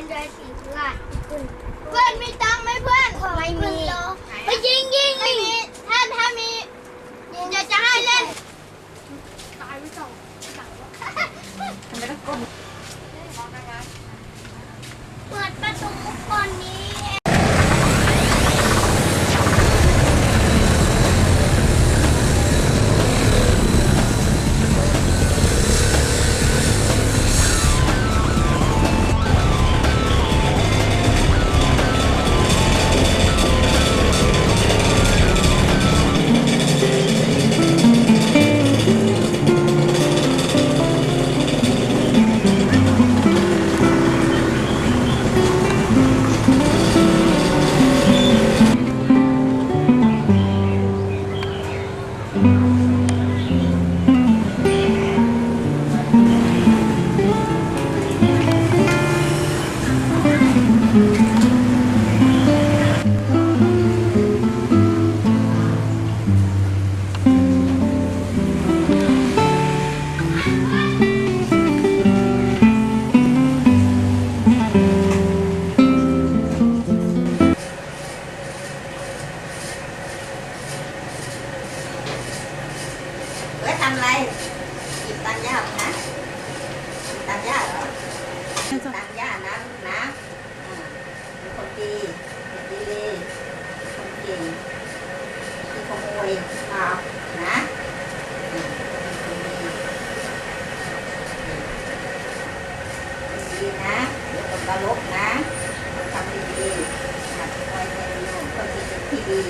นด้วยสีเพื่อนเพื่อนมีตังค์ไหมเพื่อนไม่มีไปยิงยิงไม่มีถ้าถ้ามีเดี๋ยวจะให้เล่นตายไปสองทำไมต้องก้มเปิดประตูก่อนนี้ำไรจีบตามยาหรอนะจีบตามยาเหรอจีบตามยาน้ำน้ำคนดีคนดีเลยคนเก่งคือขโมยเอนะดีนะเดี๋ยวคนตลกนะทำดีๆดคอยเป็นคนที่ดี